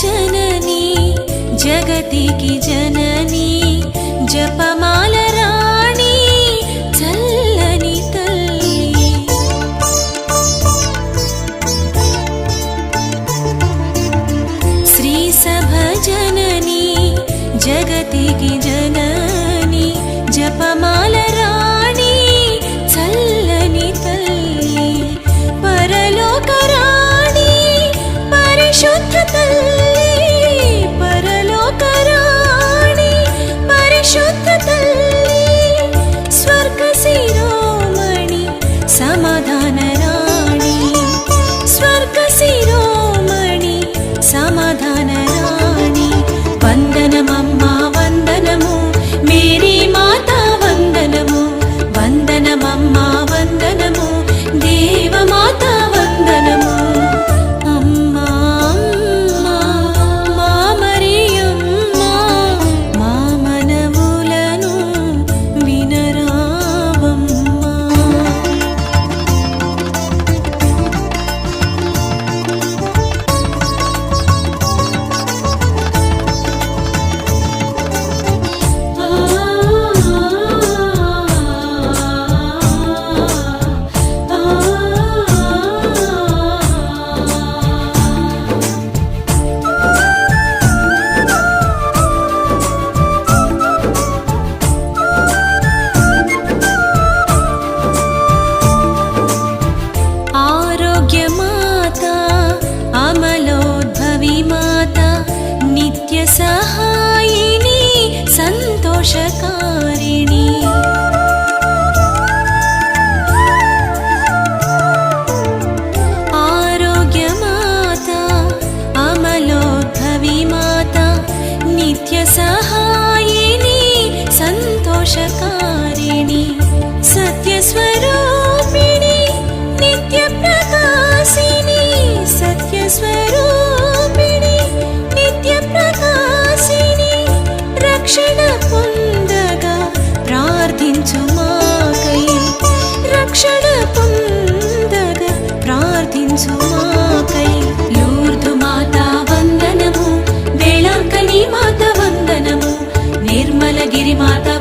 जननी जगति की సంతోషకారిణి ఆరోగ్యమాత అమలోద్భవి మాత నిత్య సహాయిని సంతోషకారిణి ప్రార్థించు మాకై లూర్దు మాత